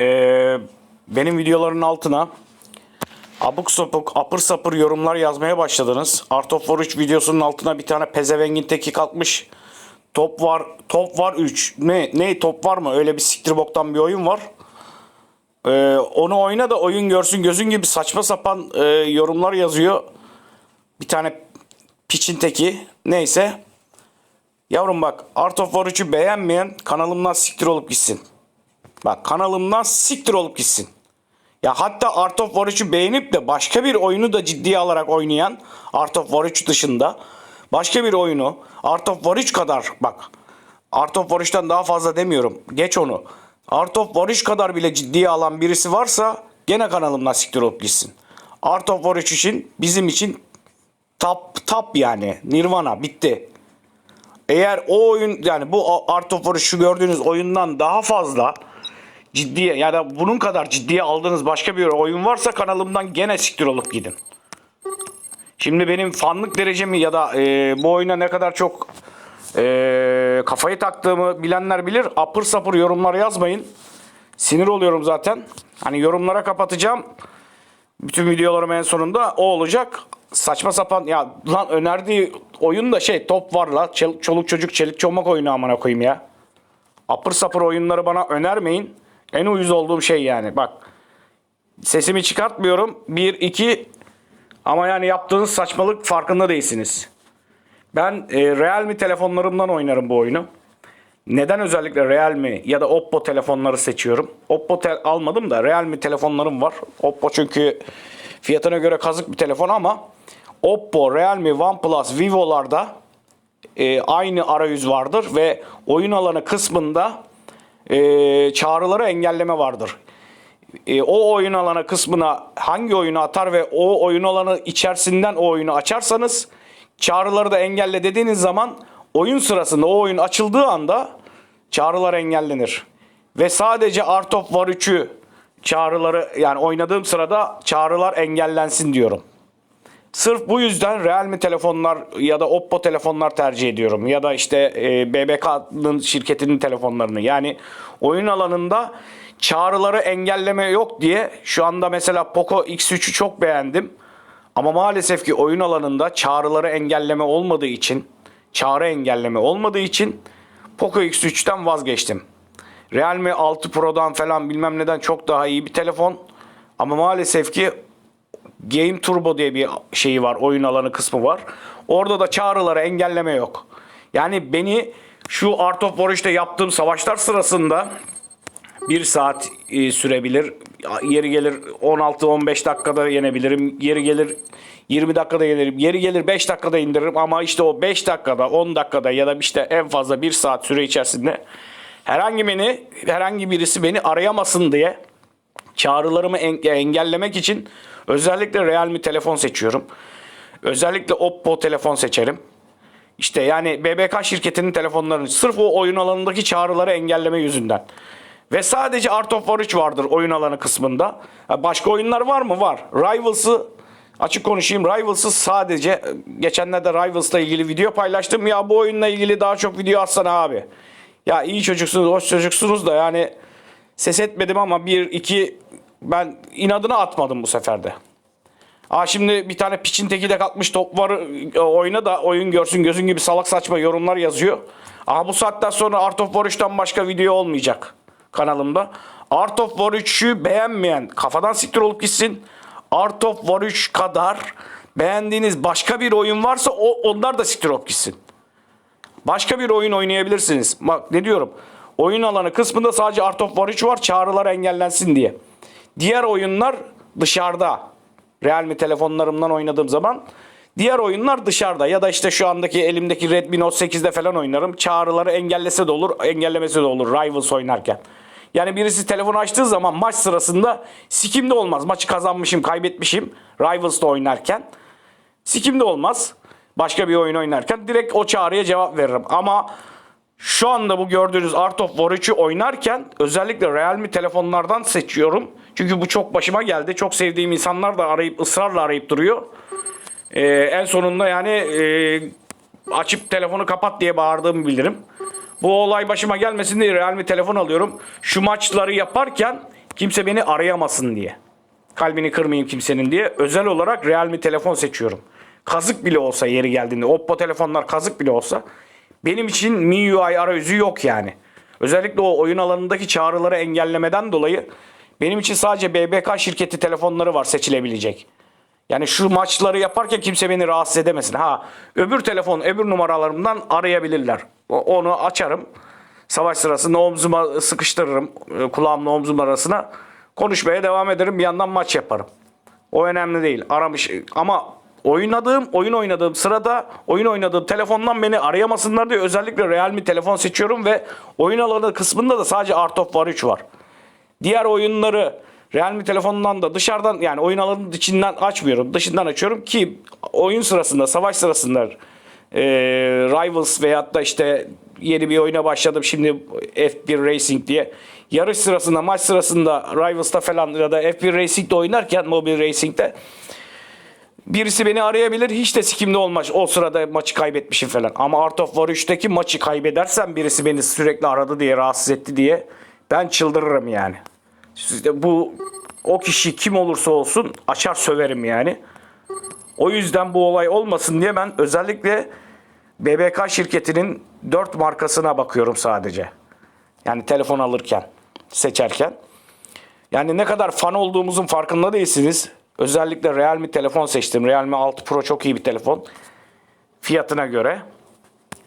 Ee, benim videoların altına abuk sapık, apır sapır yorumlar yazmaya başladınız. Art of War 3 videosunun altına bir tane pezevengin teki kalkmış. Top var, top var 3. Ne, ne top var mı? Öyle bir siktir boktan bir oyun var. Ee, onu oyna da oyun görsün gözün gibi saçma sapan e, yorumlar yazıyor. Bir tane piçin teki. Neyse. Yavrum bak Art of War 3'ü beğenmeyen kanalımdan siktir olup gitsin. Bak kanalımdan siktir olup gitsin. Ya hatta Art of War 3'ü beğenip de başka bir oyunu da ciddiye alarak oynayan Art of War 3 dışında başka bir oyunu Art of War 3 kadar bak Art of War 3'ten daha fazla demiyorum. Geç onu. Art of War 3 kadar bile ciddiye alan birisi varsa gene kanalımdan siktir olup gitsin. Art of War 3 için bizim için top top yani Nirvana bitti. Eğer o oyun yani bu Art of War'ı şu gördüğünüz oyundan daha fazla ciddiye ya da bunun kadar ciddiye aldığınız başka bir oyun varsa kanalımdan gene siktir olup gidin. Şimdi benim fanlık derecemi ya da e, bu oyuna ne kadar çok e, kafayı taktığımı bilenler bilir. Apır sapır yorumlar yazmayın. Sinir oluyorum zaten. Hani yorumlara kapatacağım. Bütün videolarım en sonunda o olacak. Saçma sapan ya lan önerdiği oyun da şey top var la. Çoluk çocuk çelik çomak oyunu amına koyayım ya. Apır sapır oyunları bana önermeyin. En uyuz olduğum şey yani. Bak sesimi çıkartmıyorum. Bir, iki ama yani yaptığınız saçmalık farkında değilsiniz. Ben e, Realme telefonlarımdan oynarım bu oyunu. Neden özellikle Realme ya da Oppo telefonları seçiyorum? Oppo te- almadım da Realme telefonlarım var. Oppo çünkü fiyatına göre kazık bir telefon ama Oppo, Realme, OnePlus, Vivo'larda e, aynı arayüz vardır ve oyun alanı kısmında e, çağrıları engelleme vardır. E, o oyun alanı kısmına hangi oyunu atar ve o oyun alanı içerisinden o oyunu açarsanız çağrıları da engelle dediğiniz zaman oyun sırasında o oyun açıldığı anda çağrılar engellenir. Ve sadece Art of War 3'ü çağrıları yani oynadığım sırada çağrılar engellensin diyorum. Sırf bu yüzden Realme telefonlar ya da Oppo telefonlar tercih ediyorum. Ya da işte e, BBK'nın şirketinin telefonlarını. Yani oyun alanında çağrıları engelleme yok diye şu anda mesela Poco X3'ü çok beğendim. Ama maalesef ki oyun alanında çağrıları engelleme olmadığı için, çağrı engelleme olmadığı için Poco X3'ten vazgeçtim. Realme 6 Pro'dan falan bilmem neden çok daha iyi bir telefon. Ama maalesef ki Game Turbo diye bir şeyi var. Oyun alanı kısmı var. Orada da çağrıları engelleme yok. Yani beni şu Art of War 3'te yaptığım savaşlar sırasında bir saat e, sürebilir. Yeri gelir 16-15 dakikada yenebilirim. Yeri gelir 20 dakikada yenerim. Yeri gelir 5 dakikada indiririm. Ama işte o 5 dakikada 10 dakikada ya da işte en fazla 1 saat süre içerisinde herhangi beni herhangi birisi beni arayamasın diye çağrılarımı en- engellemek için özellikle Realme telefon seçiyorum. Özellikle Oppo telefon seçerim. İşte yani BBK şirketinin telefonlarını sırf o oyun alanındaki çağrıları engelleme yüzünden. Ve sadece Art of War 3 vardır oyun alanı kısmında. Başka oyunlar var mı? Var. Rivals'ı açık konuşayım. Rivals'ı sadece geçenlerde Rivals'la ilgili video paylaştım. Ya bu oyunla ilgili daha çok video atsana abi. Ya iyi çocuksunuz, hoş çocuksunuz da yani ses etmedim ama bir iki ben inadına atmadım bu seferde. Aa şimdi bir tane piçin teki de kalkmış top var e, oyna da oyun görsün gözün gibi salak saçma yorumlar yazıyor. Aa bu saatten sonra Art of War 3'ten başka video olmayacak kanalımda. Art of War 3'ü beğenmeyen kafadan siktir olup gitsin. Art of War 3 kadar beğendiğiniz başka bir oyun varsa o, onlar da siktir olup gitsin. Başka bir oyun oynayabilirsiniz. Bak ne diyorum. Oyun alanı kısmında sadece Art of War 3 var çağrılar engellensin diye. Diğer oyunlar dışarıda. Realme telefonlarımdan oynadığım zaman. Diğer oyunlar dışarıda ya da işte şu andaki elimdeki Redmi Note 8'de falan oynarım. Çağrıları engellese de olur, engellemese de olur Rivals oynarken. Yani birisi telefonu açtığı zaman maç sırasında sikimde olmaz. Maçı kazanmışım, kaybetmişim Rivals'ta oynarken. Sikimde olmaz. Başka bir oyun oynarken direkt o çağrıya cevap veririm. Ama şu anda bu gördüğünüz Art of War 3'ü oynarken özellikle Realme telefonlardan seçiyorum. Çünkü bu çok başıma geldi. Çok sevdiğim insanlar da arayıp ısrarla arayıp duruyor. Ee, en sonunda yani e, açıp telefonu kapat diye bağırdığımı bilirim. Bu olay başıma gelmesin diye Realme telefon alıyorum. Şu maçları yaparken Kimse beni arayamasın diye. Kalbini kırmayayım kimsenin diye. Özel olarak Realme telefon seçiyorum. Kazık bile olsa yeri geldiğinde. Oppo telefonlar kazık bile olsa. Benim için MIUI arayüzü yok yani. Özellikle o oyun alanındaki çağrıları engellemeden dolayı benim için sadece BBK şirketi telefonları var seçilebilecek. Yani şu maçları yaparken kimse beni rahatsız edemesin. Ha öbür telefon, öbür numaralarımdan arayabilirler. Onu açarım. Savaş sırasında omzuma sıkıştırırım. e, Kulağımla omzum arasına. Konuşmaya devam ederim. Bir yandan maç yaparım. O önemli değil. Aramış ama oynadığım, oyun oynadığım sırada oyun oynadığım telefondan beni arayamasınlar diye özellikle Realme telefon seçiyorum ve oyun alanı kısmında da sadece Art of War 3 var. Diğer oyunları Realme telefonundan da dışarıdan yani oyun alanının içinden açmıyorum. Dışından açıyorum ki oyun sırasında, savaş sırasında e, Rivals veyahut da işte yeni bir oyuna başladım şimdi F1 Racing diye. Yarış sırasında, maç sırasında Rivals'ta falan ya da F1 Racing'de oynarken, mobil racing'de birisi beni arayabilir. Hiç de sikimde olmaz. O sırada maçı kaybetmişim falan. Ama Art of War 3'teki maçı kaybedersem birisi beni sürekli aradı diye, rahatsız etti diye ben çıldırırım yani. Sizde bu o kişi kim olursa olsun açar söverim yani. O yüzden bu olay olmasın diye ben özellikle BBK şirketinin 4 markasına bakıyorum sadece. Yani telefon alırken, seçerken. Yani ne kadar fan olduğumuzun farkında değilsiniz. Özellikle Realme telefon seçtim. Realme 6 Pro çok iyi bir telefon. Fiyatına göre.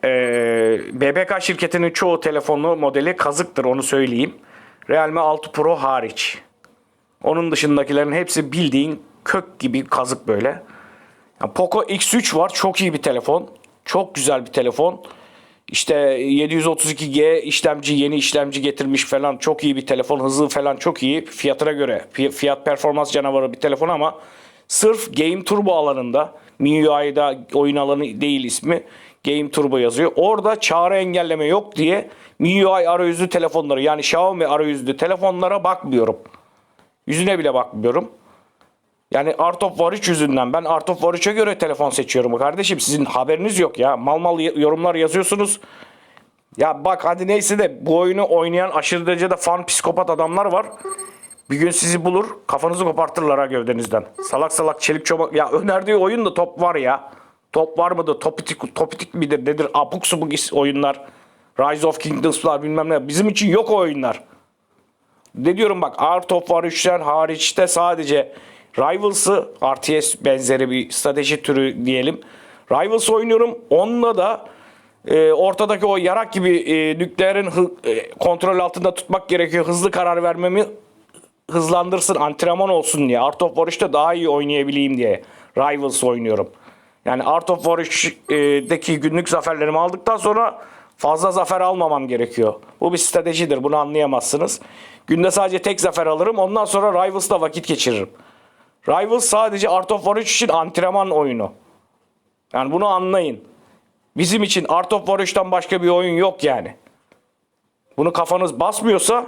Ee, BBK şirketinin çoğu telefonu modeli kazıktır onu söyleyeyim. Realme 6 Pro hariç. Onun dışındakilerin hepsi bildiğin kök gibi kazık böyle. Ya Poco X3 var. Çok iyi bir telefon. Çok güzel bir telefon. İşte 732G işlemci, yeni işlemci getirmiş falan. Çok iyi bir telefon. Hızı falan çok iyi. Fiyatına göre. Fi- Fiyat performans canavarı bir telefon ama sırf Game Turbo alanında MIUI'da oyun alanı değil ismi. Game Turbo yazıyor. Orada çağrı engelleme yok diye MIUI arayüzlü telefonları yani Xiaomi arayüzlü telefonlara bakmıyorum. Yüzüne bile bakmıyorum. Yani Art of War 3 yüzünden ben Art of War 3'e göre telefon seçiyorum kardeşim. Sizin haberiniz yok ya. Mal mal yorumlar yazıyorsunuz. Ya bak hadi neyse de bu oyunu oynayan aşırı derecede fan psikopat adamlar var. Bir gün sizi bulur kafanızı kopartırlar ha gövdenizden. Salak salak çelik çomak. Ya önerdiği oyun da top var ya. Top var mıdır? Topitik, topitik midir? Nedir? Abuk subuk oyunlar. Rise of Kingdoms'lar bilmem ne. Bizim için yok o oyunlar. Ne diyorum bak Art of War 3'ten hariçte sadece Rivals'ı RTS benzeri bir strateji türü diyelim. Rivals oynuyorum. Onunla da e, ortadaki o yarak gibi e, nükleerin hı- e, kontrol altında tutmak gerekiyor. Hızlı karar vermemi hızlandırsın, antrenman olsun diye. Art of War 3'te daha iyi oynayabileyim diye Rivals oynuyorum. Yani Art of War 3'deki günlük zaferlerimi aldıktan sonra fazla zafer almamam gerekiyor. Bu bir stratejidir. Bunu anlayamazsınız. Günde sadece tek zafer alırım. Ondan sonra Rivals'la vakit geçiririm. Rivals sadece Art of War 3 için antrenman oyunu. Yani bunu anlayın. Bizim için Art of War 3'ten başka bir oyun yok yani. Bunu kafanız basmıyorsa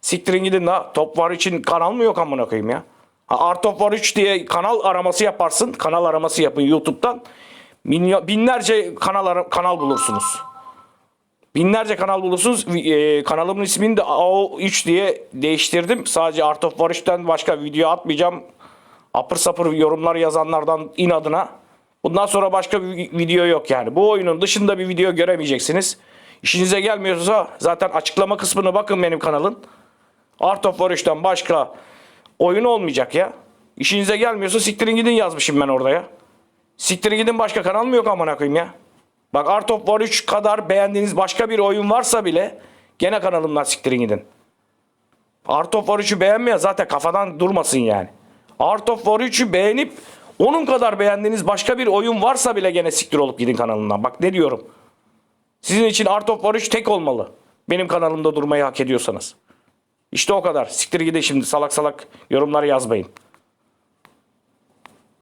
Siktirin gidin la. Top var için kanal mı yok amına koyayım ya? Ha, Art of War 3 diye kanal araması yaparsın. Kanal araması yapın YouTube'dan. Binlerce kanal kanal bulursunuz. Binlerce kanal bulursunuz. E, kanalımın ismini de AO3 diye değiştirdim. Sadece Art of War 3'ten başka video atmayacağım. Apır sapır yorumlar yazanlardan inadına. Bundan sonra başka bir video yok yani. Bu oyunun dışında bir video göremeyeceksiniz. İşinize gelmiyorsa zaten açıklama kısmına bakın benim kanalın. Art of War 3'ten başka oyun olmayacak ya. İşinize gelmiyorsa siktirin gidin yazmışım ben orada ya. Siktirin gidin başka kanal mı yok amına koyayım ya. Bak Art of War 3 kadar beğendiğiniz başka bir oyun varsa bile gene kanalımdan siktirin gidin. Art of War 3'ü beğenmeyen zaten kafadan durmasın yani. Art of War 3'ü beğenip onun kadar beğendiğiniz başka bir oyun varsa bile gene siktir olup gidin kanalından. Bak ne diyorum. Sizin için Art of War 3 tek olmalı. Benim kanalımda durmayı hak ediyorsanız. İşte o kadar. Siktir gidin şimdi salak salak yorumlar yazmayın.